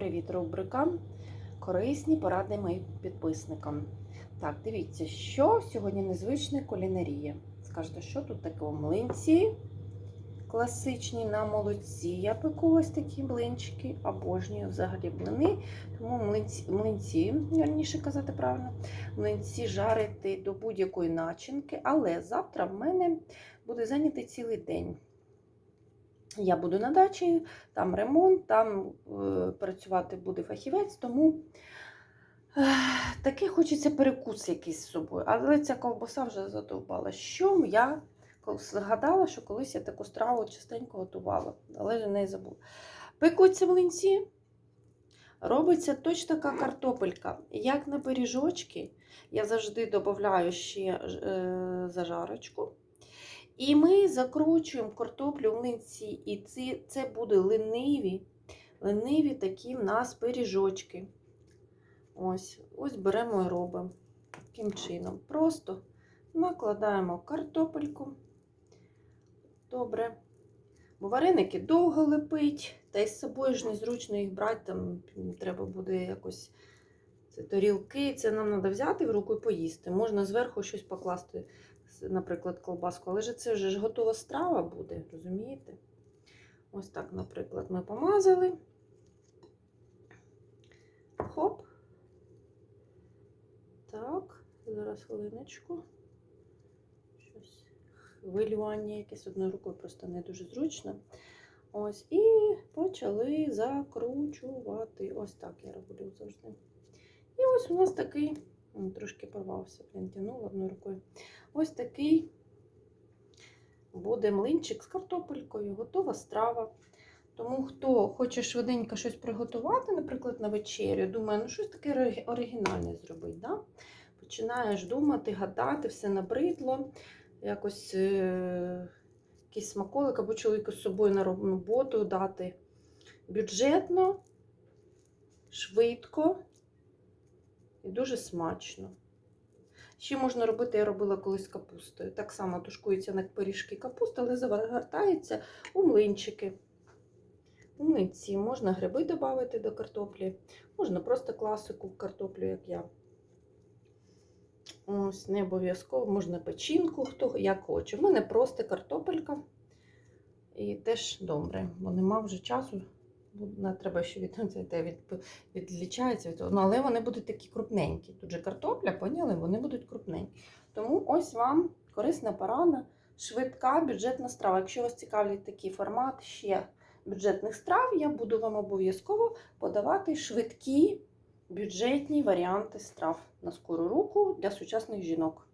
Привіт, рубрика. Корисні поради моїм підписникам. Так, дивіться, що сьогодні незвичне кулінарія. Скажете, що тут таке млинці класичні на молоці. Я пеку ось такі блинчики, обожнюю взагалі блини. Тому млинці, млинці, вірніше казати правильно, млинці жарити до будь-якої начинки. Але завтра в мене буде зайнятий цілий день. Я буду на дачі, там ремонт, там е, працювати буде фахівець, тому е, таке хочеться перекус якийсь з собою. Але ця ковбаса вже задовбала. Що я згадала, що колись я таку страву частенько готувала, але вже не забула. Пекуться млинці, робиться точно така картопелька. Як на пиріжочки, я завжди додаю ще е, зажарочку. І ми закручуємо картоплю в млинці, і ці, це буде лениві, лениві такі в нас пиріжочки. Ось, ось беремо і робимо таким чином. Просто накладаємо картопельку. Добре. Бо вареники довго лепить, та й з собою ж незручно їх брати, там треба буде якось це тарілки, це нам треба взяти в руку і поїсти. Можна зверху щось покласти наприклад, колбаску, але ж це вже ж готова страва буде, розумієте? Ось так, наприклад, ми помазали. Хоп. Так, зараз хвилиночку. Щось хвилювання якесь одною рукою просто не дуже зручно. Ось, і почали закручувати. Ось так я роблю завжди. І ось у нас такий. М, Трошки порвався, блін, тянула одною рукою. Ось такий буде млинчик з картопелькою, готова страва. Тому хто хоче швиденько щось приготувати, наприклад, на вечерю, думає, ну щось таке оригінальне зробити. Да? Починаєш думати, гадати, все набридло, якось е- якийсь смаколик або чоловіку з собою на роботу дати бюджетно, швидко і дуже смачно. Ще можна робити, я робила колись капустою. Так само тушкується на пиріжки капуста, але завертається у млинчики. У млинці можна гриби додати до картоплі, можна просто класику картоплю, як я. Ось, не обов'язково, можна печінку, хто як хоче. У мене просто картопелька. І теж добре, бо нема вже часу. Не треба ще від, від, відлічається від того. Ну, але вони будуть такі крупненькі. Тут же картопля, поняли, вони будуть крупненькі. Тому ось вам корисна порада, швидка бюджетна страва. Якщо вас цікавить такий формат ще бюджетних страв, я буду вам обов'язково подавати швидкі бюджетні варіанти страв на скору руку для сучасних жінок.